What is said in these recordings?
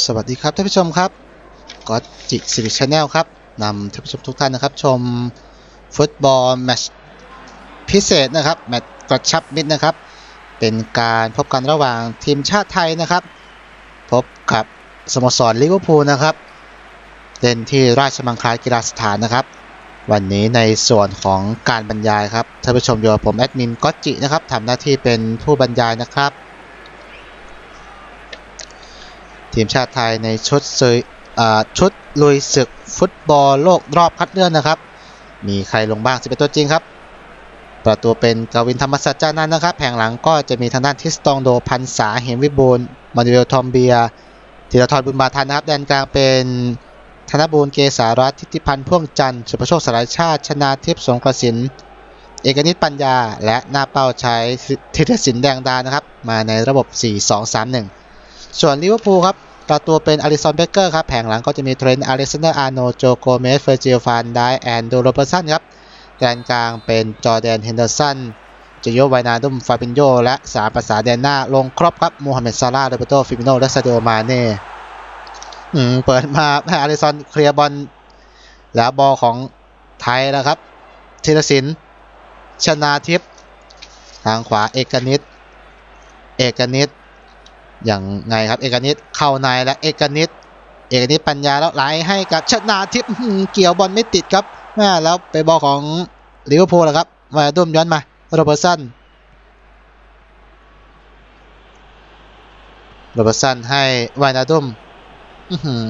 สวัสดีครับท่านผู้ชมครับก็จิสิริชแนลครับนำท่านผู้ชมทุกท่านนะครับ ชมฟุตบอลแมตช์พิเศษนะครับแมตช์กระชับมิตรนะครับ เป็นการพบกันระหว่างทีมชาติไทยนะครับ พบกับสโมสรลิเวอร์พูลนะครับเล่นที่ราชมังคลากีฬาสถานนะครับ วันนี้ในส่วนของการบรรยายครับท่านผู้ชมอยู่กับผมแอดมินก็จินะครับทำหน้าที่เป็นผู้บรรยายนะครับ ทีมชาติไทยในชุดซุยอ่าชุดลุยศึกฟุตบอลโลกรอบคัดเลือกนะครับ มีใครลงบ้าง11ตัวจริงครับประตูเป็นกวินธรรมสัจจานันนะครับ แผงหลังก็จะมีทางด้านทิสตองโดพันษาเหมวิบูลมานูเอลทอมเบียธีรทรบุญมาทันนะครับแดนกลางเป็นธนบูร์เกษารัตทิติพันธ์พ่วงจันทร์สุภโชคสารชาติ ชนาทิพย์สงกระสิน เอกนิตปัญญา และหน้าเป้าใช้ธิรศินแดงดานะครับ มาในระบบ 4-2-3-1 ส่วนลิเวอร์พูลครับประตูเป็นอลิซอนเบเกอร์ครับ แผงหลังก็จะมีเทรนต์อเล็กซานเดอร์อาร์โนโจโกเมสเฟอร์จิลฟานไดแอนดูโรเบอร์สันครับแดนกลางเป็นจอร์แดนเฮนเดอร์สันจโยไวนาดุมฟาบินโยและสามภาษาแดนหน้า ลงครบครับมูฮัมเหม็ดซาร่าโรเบโตฟิมิโนและซาดิโอมาเน่เปิดมาให้อลิซอนเคลียร์บอลแล้วบอลของไทยแล้วครับธีรศิลป์ชนาทิพย์ทางขวาเอกนิตเอกนิต อย่างไงครับเอกนิตเข้าในและเอกนิตเอกนิตปัญญาแล้วไหลให้กับชนาทิพย์เกี่ยวบอลไม่ติดครับแม่แล้วไปบอลของลิเวอร์พูลแล้วครับมาดุมย้อนมาโรเบอร์สันโรเบอร์สันให้วายนาดุมอื้อหือ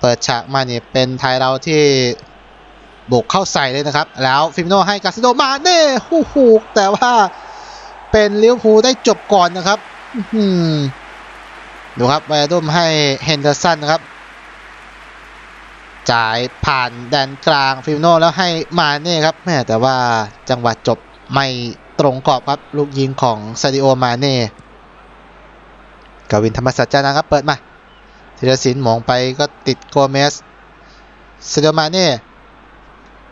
เปิดฉากมาเนี่ยเป็นไทยเราที่บุกเข้าใส่เลยนะครับ แล้วฟิมิโนให้กาซิโดมาเน่ฮู้ฮูแต่ว่าเป็นลิเวอร์พูลได้จบก่อนนะครับ อืม ดูครับไวอาดุมให้เฮนเดอร์สันนะครับ จ่ายผ่านแดนกลางฟิลโนแล้วให้มาเน่ครับแม่แต่ว่าจังหวะจบไม่ตรงกรอบครับ ลูกยิงของซาดิโอมาเน่กวินธรรมสัจจานะครับ เปิดมาธีรศิลป์มองไปก็ติดโกเมสซาดิโอมาเน่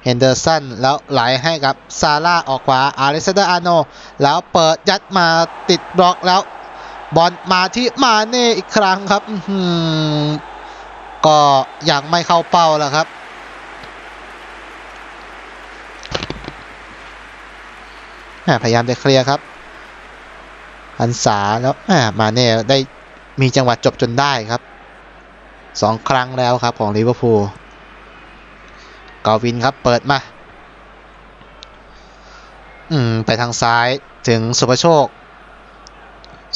เฮนเดอร์สันแล้วไหลให้กับซาร่าออกขวาอาริซาเดอร์อาโน แล้วเปิดยัดมาติดบล็อกแล้ว บอลมาที่มาเน่อีกครั้งครับอื้อหือก็ยังไม่เข้าเป้าแล้วครับแหมพยายามจะเคลียร์ครับ อันสาแล้วแหมมาเน่ได้มีจังหวะจบจนได้ครับสองครั้งแล้วครับของลิเวอร์พูลกาวินครับเปิดมา อืม ไปทางซ้ายถึงสุภโชค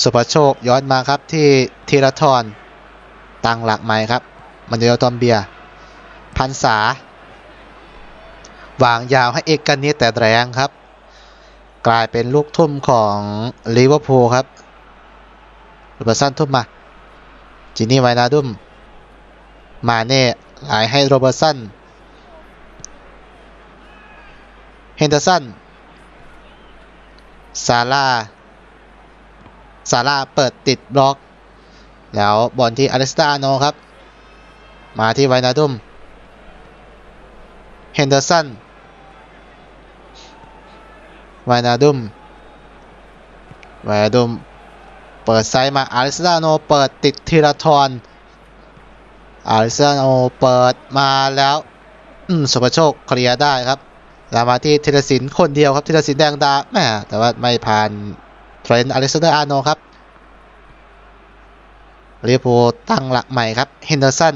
สุภโชคย้อนมาครับที่ธีรทรตั้งหลักใหม่ครับ มันเดียวตอมเบียพันษาวางยาวให้เอกนิตแต่แรงครับ กลายเป็นลูกทุ่มของลิเวอร์พูลครับโรเบอร์สันทุ่มมาจินี่ไวนาดุมมาเน่หลายให้โรเบอร์สันเฮนเดอร์สันซาร่า ซาร่าเปิดติดบล็อก แล้วบอลที่อเล็กซานโนครับ มาที่ไวนาดุมเฮนเดอร์สันไวนาดุมไวนาดุมเปิดไซด์มาอเล็กซานโนเปิดติดทีละทอนอเล็กซานโนเปิดมาแล้วอืมสุภโชคเคลียร์ได้ครับแล้วมาที่ธีรศิลป์คนเดียวครับธีรศิลป์แดงดาแม่แต่ว่าไม่ผ่าน เทรนต์อเล็กซานเดอร์อาร์โนครับลิเวอร์พูลตั้งหลักใหม่ครับเฮนเดอร์สัน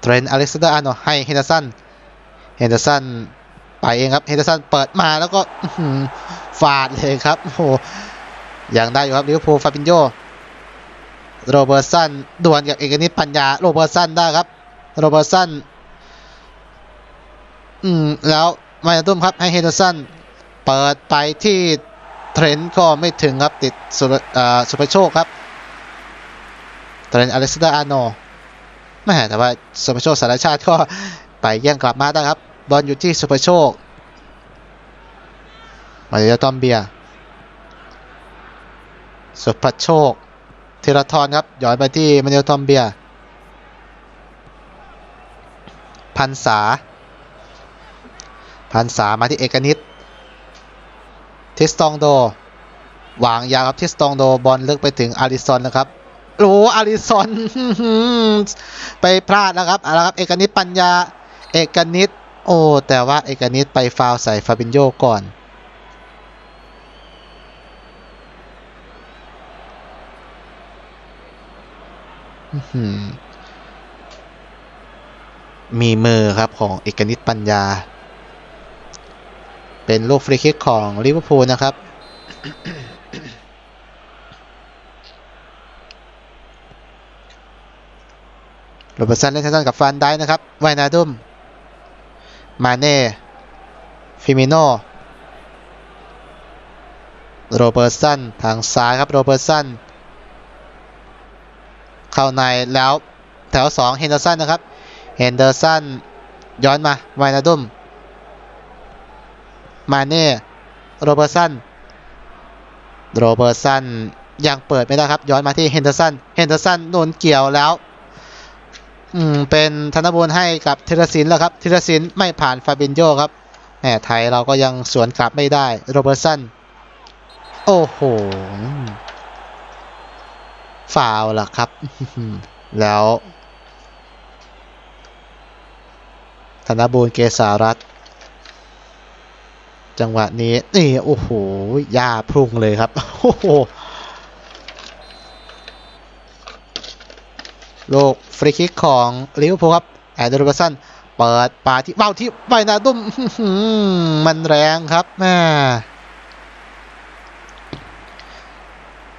เทรนต์อเล็กซานเดอร์อาร์โนให้เฮนเดอร์สันเฮนเดอร์สันไปเองครับเฮนเดอร์สันเปิดมาแล้วก็ฟาดเลยครับโอ้โหยังได้อยู่ครับลิเวอร์พูลฟาบินโยโรเบอร์สันดวลกับเอกนิตปัญญาโรเบอร์สันได้ครับโรเบอร์สันอืมแล้วไมค์ตุ้มครับให้เฮนเดอร์สันเปิดไปที่ เทรนต์ก็ไม่ถึงครับติดสุรอ่าสุภโชคครับเทรนต์อเล็กซานเดอร์อาร์โนแม่แต่ว่าสุภโชคสารชาติก็ไปแย่งกลับมาได้ครับ บอลอยู่ที่สุภโชค มาเดียตอมเบีย สุภโชคธีรทรครับย้อนไปที่มาเดียตอมเบีย พันษา พันษามาที่เอกนิต ทิสตองโดวางยาครับทิสตองโดบอลลึกไปถึงอาริซอนนะครับโอ้อาริซอนไปพลาดแล้วครับเอาละครับ เอกนิตปัญญา เอกนิตโอ้แต่ว่าเอกนิตไปฟาวใส่ฟาบินโยก่อนมีมือครับของเอกนิตปัญญา เป็นลูกฟรีคิกของลิเวอร์พูลนะครับ โรเบร์ตสันเล่นทันกับฟานได้นะครับไวนาดุม มาเน่ ฟิมิโน โรเบอร์ตสันทางซ้ายครับโรเบอร์ตสัน เข้าในแล้วแถว 2 เฮนเดอร์สันนะครับ เฮนเดอร์สันย้อนมาไวนาดุม มาเน่โรเบอร์สันโรเบอร์สันยังเปิดไม่ได้ครับย้อนมาที่เฮนเดอร์สันเฮนเดอร์สันโดนเกี่ยวแล้วอืมเป็นธนบุญให้กับธีรศิลป์แล้วครับธีรศิลป์ไม่ผ่านฟาบินโยครับแหมไทยเราก็ยังสวนกลับไม่ได้โรเบอร์สันโอ้โหฟาวล์ล่ะครับ แล้วธนบูรณ์เกษารัตน์ จังหวะนี้นี่โอ้โหย่าพุ่งเลยครับโอ้โหโลกฟรีคิกของลิเวอร์พูลครับแอดเดอร์เบสันเปิดปาที่เบ้าที่ใบหนาดุมอื้อหือมันแรงครับแม่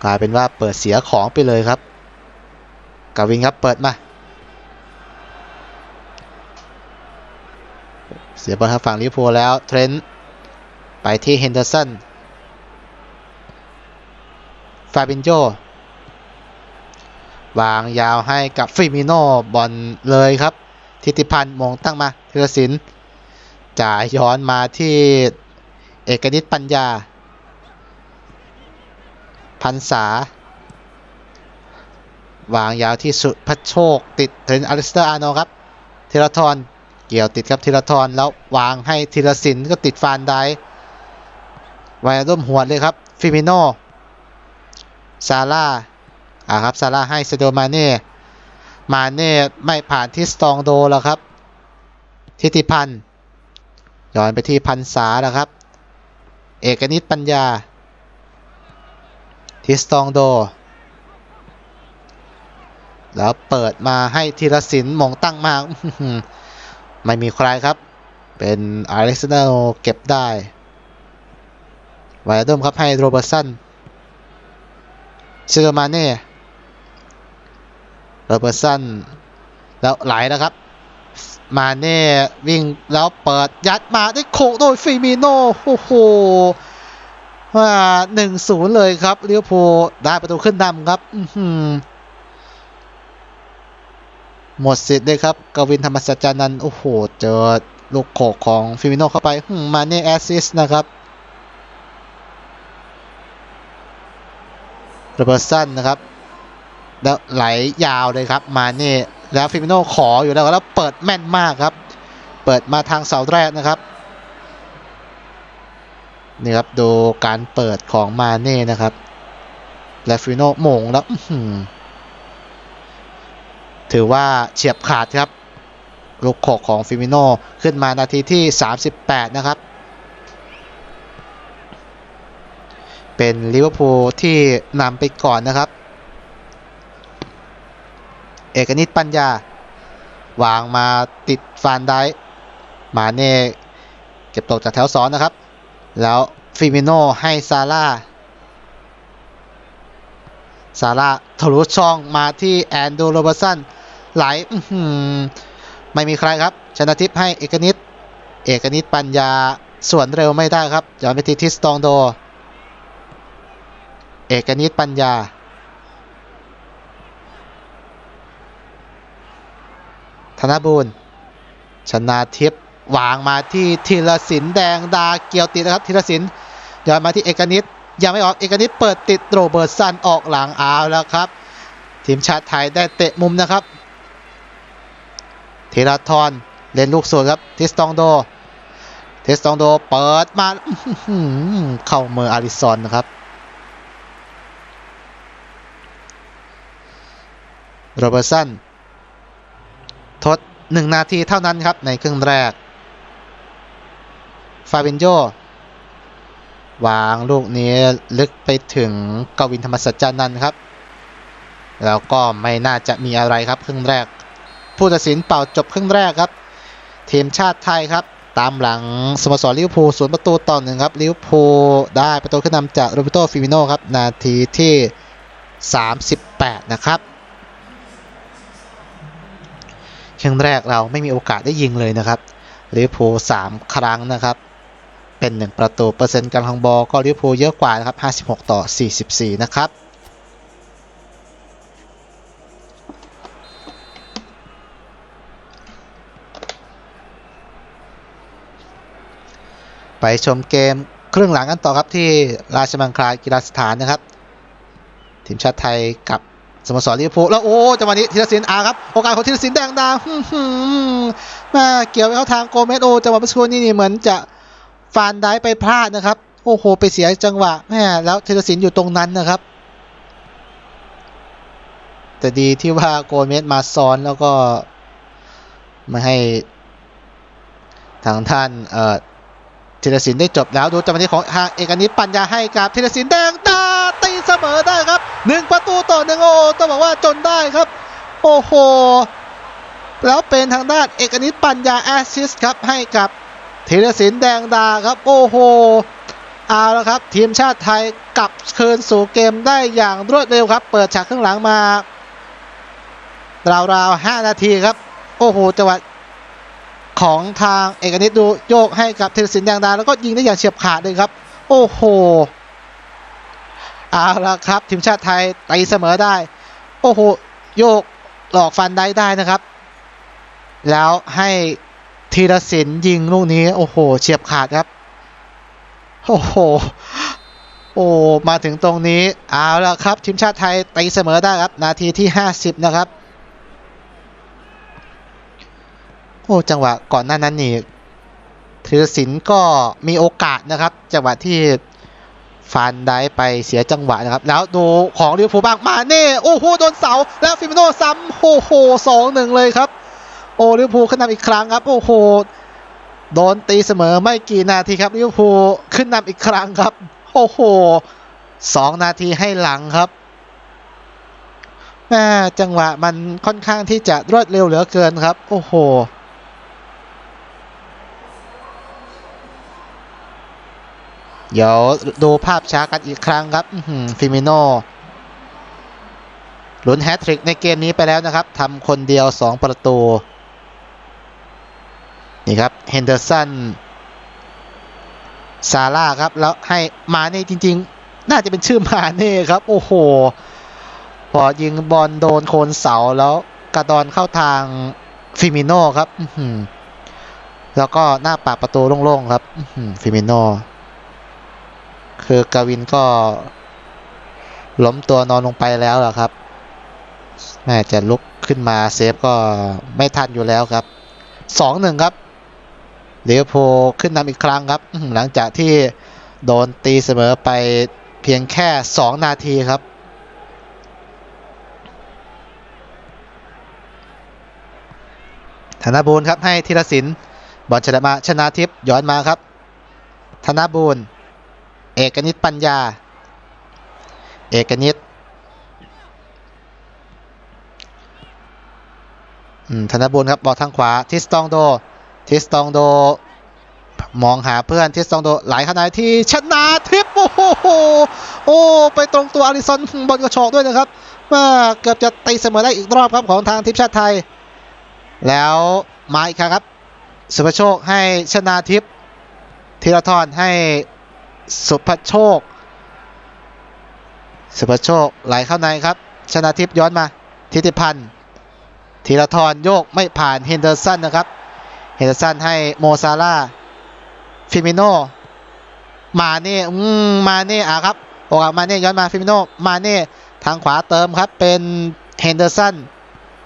กลายเป็นว่าเปิดเสียของไปเลยครับกาวินครับเปิดมา เสียบอลทางฝั่งลิเวอร์พูลแล้วเทรนต์ ไปที่เฮนเดอร์สันฟาบินโจวางยาวให้กับฟิมิโนบอลเลยครับ ทิติพันธ์มองตั้งมาธีรศิลป์จ่ายย้อนมาที่เอกนิตปัญญา พันษาวางยาวที่สุดพัชโชค ติดถึงอลิสเตอร์อาร์โนครับธีรทรเกี่ยวติดครับธีรทรแล้ววางให้ธีรศิลป์ก็ติดฟานได้ วาร่วมหัวเลยครับ ฟิมิโนซาร่าอ่าครับซาร่าให้เซโดมาเน่มาเน่ไม่ผ่านที่สตองโดแล้วครับ ทิติพันธ์ย้อนไปที่พันษาแล้วครับ เอกนิตปัญญา ทิสตองโด แล้วเปิดมาให้ธีรศิลป์มงตั้งมาไม่มีใครครับ เป็นอเล็กซานเดอร์เก็บได้ ไวอาดมครับให้โรเบอร์สันเซโดมาเน่โรเบอร์สันแล้วไหลนะครับ มาเน่วิ่งแล้วเปิดยัดมาได้โขกโดยฟิมิโนโอ้โหว่าหนึ่งศูนย์เลยครับเลิเวอร์พูลได้ประตูขึ้นนำครับหมดสิทธิ์เลยครับ กวินธรรมสัจจานันท์โอ้โห เจอลูกโขกของฟิมิโนเข้าไปฮึมมาเน่แอสซิสต์นะครับ โรเบอร์สันนะครับ แล้วไหลยาวเลยครับ มาเน่แล้วฟิมิโนขออยู่แล้วแล้วเปิดแม่นมากครับ เปิดมาทางเสาแรกนะครับนี่ครับดูการเปิดของมาเน่นะครับและฟิมิโนโมงแล้วถือว่าเฉียบขาดครับ ลูกโขกของฟิมิโนขึ้นมานาทีที่ 38 นะครับ เป็นลิเวอร์พูลที่นำไปก่อนนะครับ เอกนิตปัญญา วางมาติดฟานได้ มาเน่เก็บตกจากแถวสองนะครับ แล้วฟิมิโนให้ซาร่าซาร่าทะลุช่องมาที่แอนดูโรเบอร์สันไหลไม่มีใครครับ ชนะทิพย์ให้เอกนิต เอกนิตปัญญาส่วนเร็วไม่ได้ครับย้อนไปที่ทิสตองโด เอกนิตปัญญา ธนบูรณ์ชนาทิพย์วางมาที่ธีรศิลป์แดงดาเกียวติดนะครับธีรศิลป์ย้อนมาที่เอกนิตยังไม่ออกเอกนิตเปิดติดโรเบิร์ตสันออกหลังเอาแล้วครับ ทีมชาติไทยได้เตะมุมนะครับธีรทรเล่นลูกสวนครับทิสตองโดทิสตองโดเปิดมาเข้ามืออาริซอนนะครับ โรเบอร์สันทด 1 นาทีเท่านั้นครับในครึ่งแรก ฟาบินโย วางลูกนี้ลึกไปถึงกวินธรรมสัจจานันครับ แล้วก็ไม่น่าจะมีอะไรครับครึ่งแรก ผู้ตัดสินเป่าจบครึ่งแรกครับ ทีมชาติไทยครับ ตามหลังสโมสรลิเวอร์พูลศูนย์ประตูต่อหนึ่งครับลิเวอร์พูลได้ประตูขึ้นนำจากโรเบโตฟิมิโนครับนาทีที่ 38 นะครับ ครึ่งแรกเราไม่มีโอกาสได้ยิงเลยนะครับลิเวอร์พูล3ครั้งนะครับ เป็น 1 ประตูเปอร์เซ็นต์การของบอลก็ลิเวอร์พูลเยอะกว่านะครับ 56 ต่อ 44 นะครับไปชมเกมครึ่งหลังกันต่อครับที่ราชมังคลากีฬาสถานนะครับ ทีมชาติไทยกับ สโมสรลิเวอร์พูลแล้วโอ้จังหวะนี้ธีรศิลป์อาครับโอกาสของธีรศิลป์แดงดามฮึ่มแม่เกี่ยวไปเข้าทางโกเมสโอจังหวะเมื่อสักครู่นี้นี่เหมือนจะฟานได้ไปพลาดนะครับ โอ้โห ไปเสียจังหวะแม่แล้วธีรศิลป์อยู่ตรงนั้นนะครับ แต่ดีที่ว่าโกเมสมาซ้อนแล้วก็ไม่ให้ทางท่านเอ่อธีรศิลป์ได้จบแล้วดูจังหวะนี้ของทางเอกนิตปัญญาให้กับธีรศิลป์แดง มอได้ครับหนึ่งประตูต่อหนึ่งโอ้ต้องบอกว่าจนได้ครับ โอ้โห แล้วเป็นทางด้านเอกนิตปัญญาแอสซิสครับให้กับธีรศิลป์แดงดาครับ โอ้โหเอาแล้วครับ ทีมชาติไทยกลับคืนสู่เกมได้อย่างรวดเร็วครับ เปิดฉากข้างหลังมาราวๆ 5 นาทีครับ โอ้โหจังหวะของทางเอกนิตดูโยกให้กับเทรศินแดงดา แล้วก็ยิงได้อย่างเฉียบขาดเลยครับ โอ้โห เอาละครับทีมชาติไทยตีเสมอได้ โอ้โหโยกหลอกฟันได้ได้นะครับ แล้วให้ธีรศิลป์ยิงลูกนี้ โอ้โห เฉียบขาดครับ โอ้โห โอ้มาถึงตรงนี้เอาละครับทีมชาติไทยตีเสมอได้ครับ นาทีที่ 50 นะครับ โอ้จังหวะก่อนหน้านั้นนี่ธีรศิลป์ก็มีโอกาสนะครับ จังหวะที่ ฟันได้ไปเสียจังหวะนะครับ แล้วดูของลิเวอร์พูลบ้างมาเน่โอ้โหโดนเสาแล้วฟิมิโน่ซ้ำโอ้โหสองหนึ่งเลยครับ โอ้ลิเวอร์พูลขึ้นนำอีกครั้งครับ โอ้โหโดนตีเสมอไม่กี่นาทีครับลิเวอร์พูลขึ้นนำอีกครั้งครับ โอ้โหสองนาทีให้หลังครับแม่จังหวะมันค่อนข้างที่จะรวดเร็วเหลือเกินครับ โอ้โห เดี๋ยวดูภาพช้ากันอีกครั้งครับฟิมิโน่ลุ้นแฮตทริกในเกมนี้ไปแล้วนะครับทำคนเดียว 2 ประตู นี่ครับเฮนเดอร์สันซาร่าครับ แล้วให้มาเน่จริง ๆ น่าจะเป็นชื่อมาเน่ครับ โอ้โห พอยิงบอลโดนโคนเสาแล้วกระดอนเข้าทางฟิมิโน่ครับแล้วก็หน้าปากประตูโล่งๆครับฟิมิโน่ คือกาวินก็ล้มตัวนอนลงไปแล้วล่ะครับแม่จะลุกขึ้นมาเซฟก็ไม่ทันอยู่แล้วครับสองหนึ่งครับเลียวโพขึ้นนำอีกครั้งครับอื้อหือหลังจากที่โดนตีเสมอไปเพียงแค่สองนาทีครับธนบูรณ์ครับให้ธีรศิลป์บอลชนะมาชนะทิพย์ย้อนมาครับ ธนบูรณ์ เอกนิตปัญญา เอกนิตธนบุญครับบอลทางขวาทิสตองโด ทิสตองโด มองหาเพื่อนทิสตองโดไหลเข้าในที่ชนะทิพย์โอ้โหโอ้ไปตรงตัวอาริสันบอลกระชอกด้วยนะครับว่าเกือบจะตีเสมอได้อีกรอบครับของทางทีมชาติไทย แล้วมาอีกครั้งครับสุภโชคให้ชนาทิพย์ธีรทรให้ สุภโชค สุภโชคไหลเข้าในครับ ชนะทิพย์ย้อนมา ทิติพันธ์ธีรทรโยกไม่ผ่านเฮนเดอร์สันนะครับ เฮนเดอร์สันให้โมซาร่าฟิมิโน มาเน่มาเน่อะครับ โอกาสมาเน่ย้อนมาฟิมิโน มาเน่ทางขวาเติมครับเป็นเฮนเดอร์สัน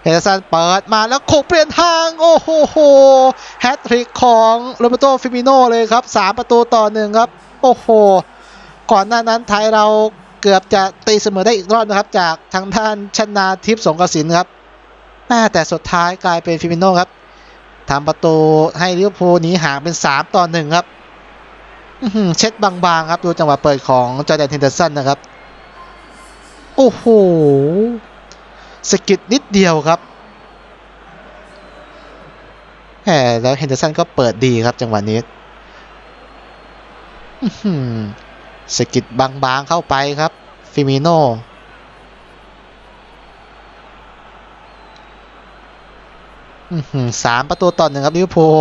เฮนเดอร์สันเปิดมาแล้วโขกเปลี่ยนทาง โอ้โหแฮตทริกของโรเบโตฟิมิโนเลยครับ 3 ประตูต่อหนึ่งครับ โอ้โห ก่อนหน้านั้นไทยเราเกือบจะตีเสมอได้อีกรอบนะครับ จากทางด้านชนาทิพย์สงกระสินครับแม่แต่สุดท้ายกลายเป็นฟิมิโนครับทำประตูให้ลิเวอร์พูลหนีห่างเป็น 3 ต่อ1ครับเช็ดบางๆครับ ดูจังหวะเปิดของจอแดนเฮนเดอร์สันนะครับ โอ้โห สกิดนิดเดียวครับแหมแล้วเฮนเดอร์สันก็เปิดดีครับจังหวะนี้สกิดบางๆเข้าไปครับ ฟิมิโนสามประตูต่อหนึ่งครับลิเวอร์พูล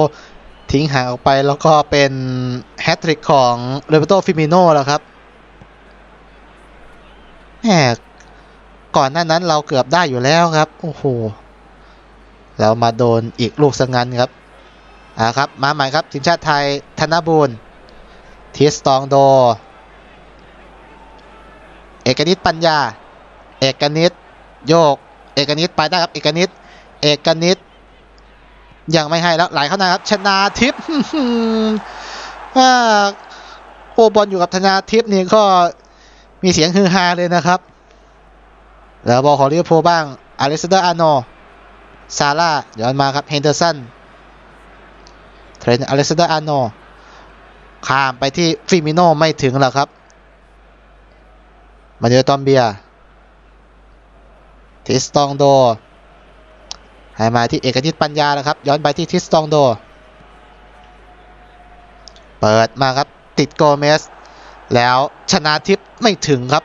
ทิ้งห่างออกไปแล้วก็เป็นแฮตทริกของโรเบโตฟิมิโนแล้วครับแหม ก่อนหน้านั้นเราเกือบได้อยู่แล้วครับ โอ้โหแล้วมาโดนอีกลูกสังงันครับอ่าครับ มาใหม่ครับทีมชาติไทยธนบูรณ์ทิสตองโด เอกนิตปัญญา เอกนิตโยก เอกนิตไปได้ครับ เอกนิตเอกนิตยังไม่ให้แล้วไหลเข้านะครับ ชนาทิพย์โอบอลอยู่กับธนาทิพย์นี่ก็มีเสียงฮือฮาเลยนะครับ แล้วบอลของลิเวอร์พูลบ้างอเล็กซานเดอร์อาร์โนซาร่าย้อนมาครับเฮนเดอร์สันเทรนต์อเล็กซานเดอร์อาร์โนข้ามไปที่ฟิมิโนไม่ถึงแล้วครับ มาเจอตอมเบียทิสตองโดให้มาที่เอกนิตปัญญาแล้วครับ ย้อนไปที่ทิสตองโด เปิดมาครับติดโกเมส แล้วชนะทิพย์ไม่ถึงครับ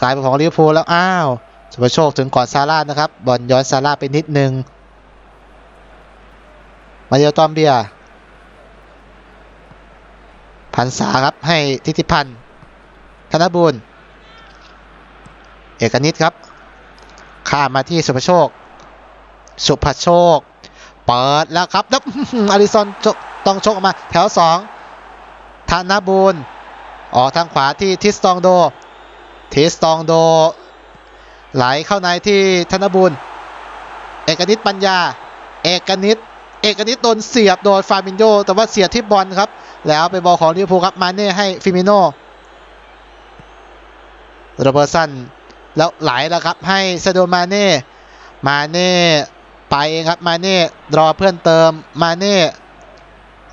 กลายเป็นของลิเวอร์พูลแล้วอ้าวสุภโชคถึงก่อนซาร่านะครับบอลย้อนซาร่าไปนิดนึงมาเดียวตอมเบียพันษาครับให้ทิติพันธ์ธนบุญเอกนิตครับข้ามาที่สุภโชค สุภโชค เปิดแล้วครับแล้วอาริซอนต้องชกออกมา แถวสองธนบุญออกทางขวาที่ทิสตองโด ทิสตองโด ไหลเข้าในที่ธนบุญ เอกนิตปัญญา เอกนิตเอกนิตโดนเสียบโดนฟาบินโยแต่ว่าเสียบที่บอลครับ แล้วเป็นบอลของลิเวอร์พูลครับมาเน่ให้ฟิมิโนโรเบอร์สันแล้วไหลแล้วครับให้ซาโดมาเน่มาเน่ไปเองครับมาเน่รอเพื่อนเติมมาเน่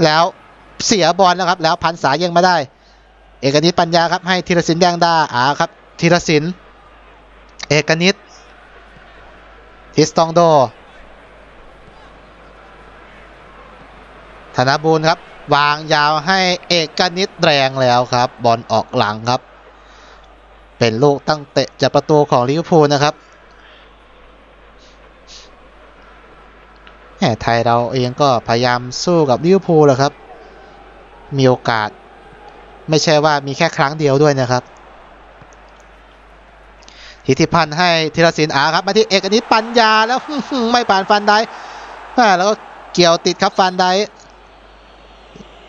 แล้วเสียบอลแล้วครับ แล้วพันษายยังไม่ได้ เอกนิตปัญญาครับให้ธีรศิลป์แดงดาอาครับ ธีรศิลป์ เอกนิตทิสตองโด ธนบูรณ์ครับ วางยาวให้เอกนิตแรงแล้วครับ บอลออกหลังครับ เป็นลูกตั้งเตะจากประตูของลิเวอร์พูลนะครับแหมไทยเราเองก็พยายามสู้กับลิเวอร์พูลแหละครับ มีโอกาส ไม่ใช่ว่ามีแค่ครั้งเดียวด้วยนะครับ ทิติพันธ์ให้ธีรศิลป์อาครับมาที่เอกนิตปัญญาแล้วไม่ผ่านฟันได้แม่แล้วก็เกี่ยวติดครับฟันได้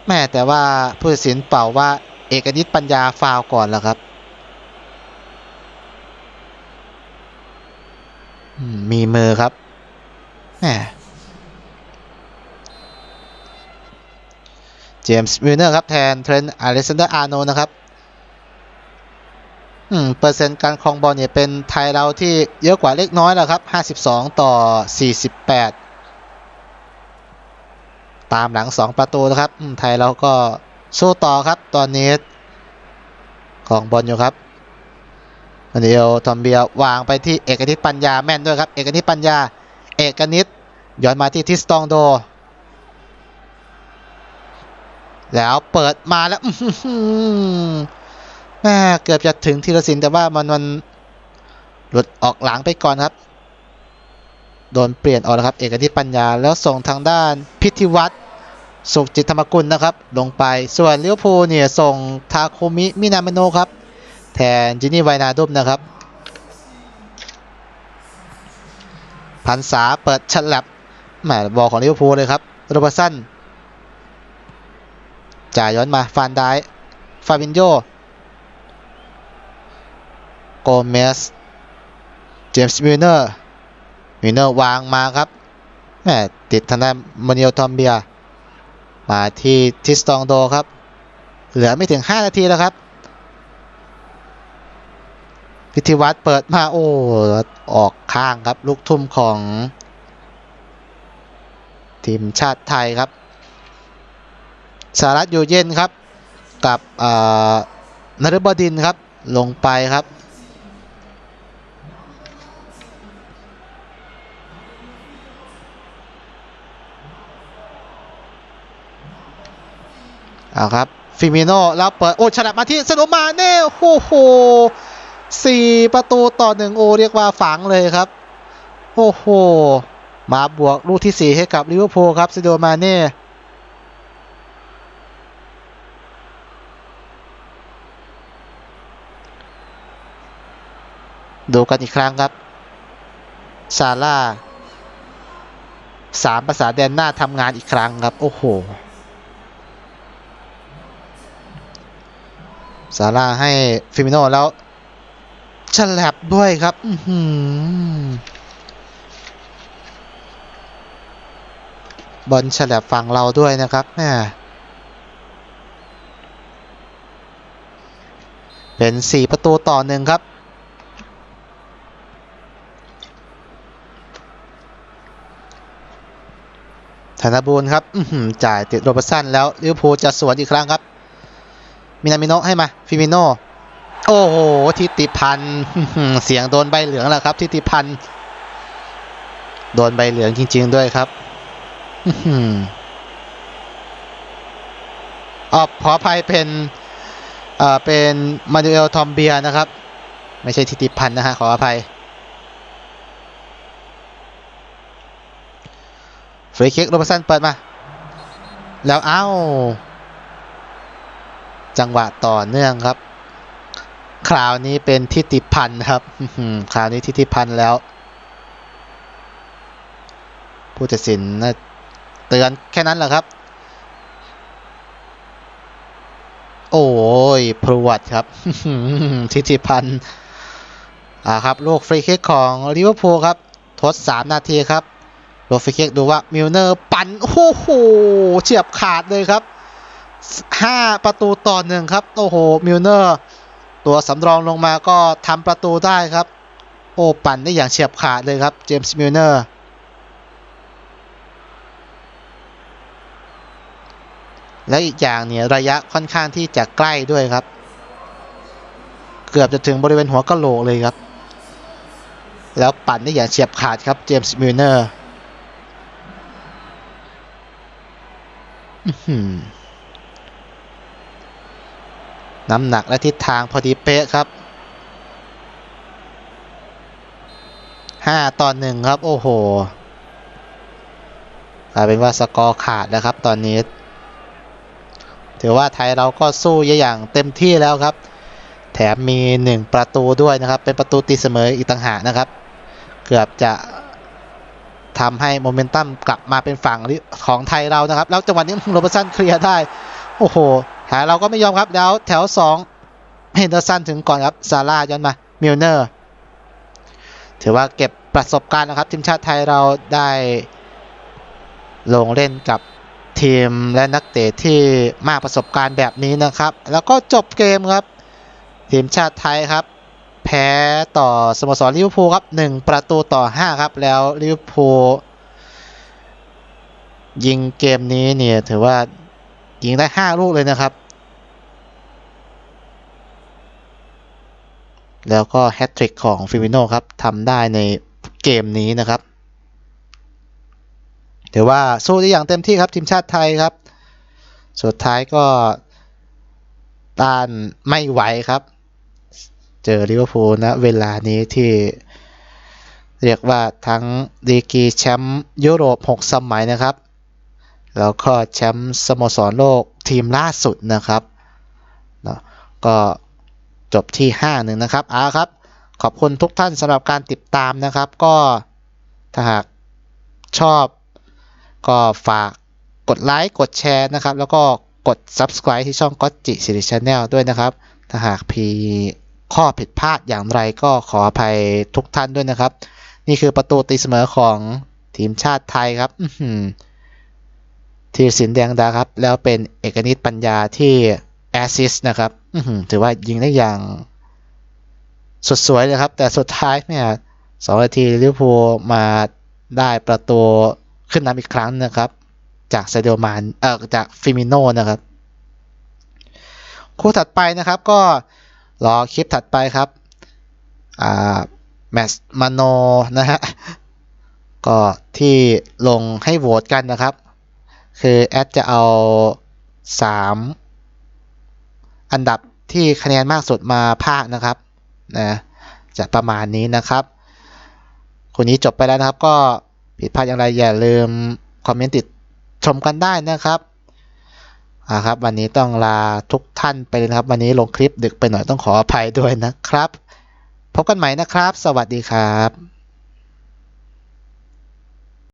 แม่แต่ว่าผู้ตัดสินเป่าว่าเอกนิตปัญญาฟาวก่อนแล้วครับ มีมือครับแหมเจมส์มิลเนอร์ครับแทนเทรนต์อเล็กซานเดอร์อาร์โนนะครับ เปอร์เซ็นต์การครองบอลเนี่ยเป็นไทยเราที่เยอะกว่าเล็กน้อยแล้วครับ52ต่อ48ตามหลัง2ประตูนะครับไทยเราก็สู้ต่อครับ ตอนนี้ของบอลอยู่ครับเดียวทอมเบียวางไปที่เอกนิตปัญญาแม่นด้วยครับ เอกนิตปัญญา เอกนิตย้อนมาที่ทิสตองโด แล้วเปิดมาแล้ว เกือบจะถึงธีรศิลป์แต่ว่ามันมันหลุดออกหลังไปก่อนครับ โดนเปลี่ยนออกแล้วครับ เอกนิปัญญาแล้วส่งทางด้านพิธีวัตรสุขจิตธรรมกุลนะครับ ลงไปส่วนเลี้ยวภูเนี่ยส่งทาโคมิมินาเมโนครับ แทนจินี่ไวนาดุมนะครับพันษาเปิดฉลับแหมบอลของลิเวอร์พูลเลยครับโรเบอร์สันจ่ายย้อนมาฟานได้ฟาบินโย โกเมสเจมส์มิลเนอร์มิลเนอร์วางมาครับแหมติดทางด้านมเนียลทอมเบียมาที่ทิสตองโดครับ เหลือไม่ถึง 5 นาทีแล้วครับพิธีวัตรเปิดมาโอ้ออกข้างครับ ลูกทุ่มของ ทีมชาติไทยครับสารัตอยู่เย็นครับ กับอ่านฤบดินครับ ลงไปครับ เอาครับฟิมิโนแล้วเปิดโอ้ฉลับมาที่สโนมาเน่โอ้โหสี่ประตูต่อหนึ่งโอเรียกว่าฝังเลยครับ โอ้โห มาบวกลูกที่4ให้กับลิเวอร์พูลครับซโดมาเน่ดูกันอีกครั้งครับ ซาร่าสามภาษาแดนหน้าทำงานอีกครั้งครับ โอ้โห ซาร่าให้ฟิมิโนแล้วฉลับด้วยครับอืบอลฉลับฝั่งเราด้วยนะครับแหมเป็น 4 ประตูต่อหนึ่งครับ ธนบูรณ์ครับจ่ายติดโรบสันแล้วลิเวอร์พูลจะสวนอีกครั้งครับ มินามิโนะให้มาฟิมิโนโอ้โหทิติพันธ์เสียงโดนใบเหลืองแล้วครับทิติพันธ์โดนใบเหลืองจริง ๆ ด้วยครับอื้อหืออ๋อขออภัยเป็นเอ่อเป็นมานูเอลทอมเบียนะครับ ไม่ใช่ทิติพันธ์นะฮะขออภัยฟรีคิกโรเบสันเปิดมา แล้วเอ้า จังหวะต่อเนื่องครับ คราวนี้เป็นทิติพันธ์ครับคราวนี้ทิติพันธ์แล้ว ผู้ตัดสินเตือนแค่นั้นแหละครับ โอ้ยพรวดครับทิติพันธ์อ่าครับลูกฟรีคิกของลิเวอร์พูลครับ ทด 3 นาทีครับโรฟรีคิกดูว่ามิลเนอร์ปั่นโอ้โหเฉียบขาดเลยครับ 5 ประตูต่อหนึ่งครับ โอ้โห มิลเนอร์ ตัวสำรองลงมาก็ทำประตูได้ครับ โอ้ปั่นได้อย่างเฉียบขาดเลยครับ เจมส์ มิลเนอร์ และอีกอย่างเนี่ยระยะค่อนข้างที่จะใกล้ด้วยครับ เกือบจะถึงบริเวณหัวกะโหลกเลยครับ แล้วปั่นได้อย่างเฉียบขาดครับ เจมส์ มิลเนอร์ น้ำหนักและทิศทางพอดีเป๊ะครับ 5 ต่อ1ครับ โอ้โหกลายเป็นว่าสกอร์ขาดแล้วครับตอนนี้ ถือว่าไทยเราก็สู้อย่างเต็มที่แล้วครับ แถมมี 1 ประตูด้วยนะครับ เป็นประตูตีเสมออีกต่างหากนะครับ เกือบจะทำให้โมเมนตัมกลับมาเป็นฝั่งของไทยเรานะครับ แล้วจังหวะนี้โรเบร์สันเคลียร์ได้ โอ้โห เราก็ไม่ยอมครับแล้วแถว2เฮนเดอร์สันถึงก่อนครับซาร่าย้อนมามิลเนอร์ถือว่าเก็บประสบการณ์นะครับ ทีมชาติไทยเราได้ลงเล่นกับทีมและนักเตะที่มากประสบการณ์แบบนี้นะครับ แล้วก็จบเกมครับ ทีมชาติไทยครับ แพ้ต่อสโมสรลิเวอร์พูลครับ1ประตูต่อ 5 ครับ แล้วลิเวอร์พูลยิงเกมนี้เนี่ยถือว่ายิงได้ 5 ลูกเลยนะครับ แล้วก็แฮตทริกของฟิมิโนครับทำได้ในเกมนี้นะครับถือว่าสู้ได้อย่างเต็มที่ครับทีมชาติไทยครับ สุดท้ายก็ต้านไม่ไหวครับ เจอลิเวอร์พูลนะเวลานี้ที่เรียกว่าทั้งดีกีแชมป์ยุโรป 6 สมัยนะครับ แล้วก็แชมป์สโมสรโลกทีมล่าสุดนะครับก็ จบที่5หนึ่งนะครับเอาครับ ขอบคุณทุกท่านสำหรับการติดตามนะครับ ก็ถ้าหากชอบก็ฝากกดไลค์กดแชร์นะครับ แล้วก็กด subscribe ที่ช่องก็จิสิริชาแนลด้วยนะครับ ถ้าหากพีข้อผิดพลาดอย่างไรก็ขออภัยทุกท่านด้วยนะครับ นี่คือประตูตีเสมอของทีมชาติไทยครับอื้อหือธีรศิลป์แดงดาครับ แล้วเป็นเอกนิตปัญญาที่ แอสซิสต์นะครับถือว่ายิงได้อย่างสดสวยเลยครับ แต่สุดท้ายเนี่ยสองนาทีลิเวอร์พูลมาได้ประตูขึ้นนำอีกครั้งนะครับ จากเซเดโอมานเอ่อจากฟิมิโนนะครับ คู่ถัดไปนะครับก็รอคลิปถัดไปครับอ่าแมตช์มาโนนะฮะก็ที่ลงให้โหวตกันนะครับ คือแอดจะเอา 3 อันดับที่คะแนนมากสุดมาภาคนะครับนะจะประมาณนี้นะครับคนนี้จบไปแล้วนะครับ ก็ผิดพลาดอย่างไรอย่าลืมคอมเมนต์ติดชมกันได้นะครับอ่าครับ วันนี้ต้องลาทุกท่านไปเลยนะครับ วันนี้ลงคลิปดึกไปหน่อยต้องขออภัยด้วยนะครับ พบกันใหม่นะครับ สวัสดีครับ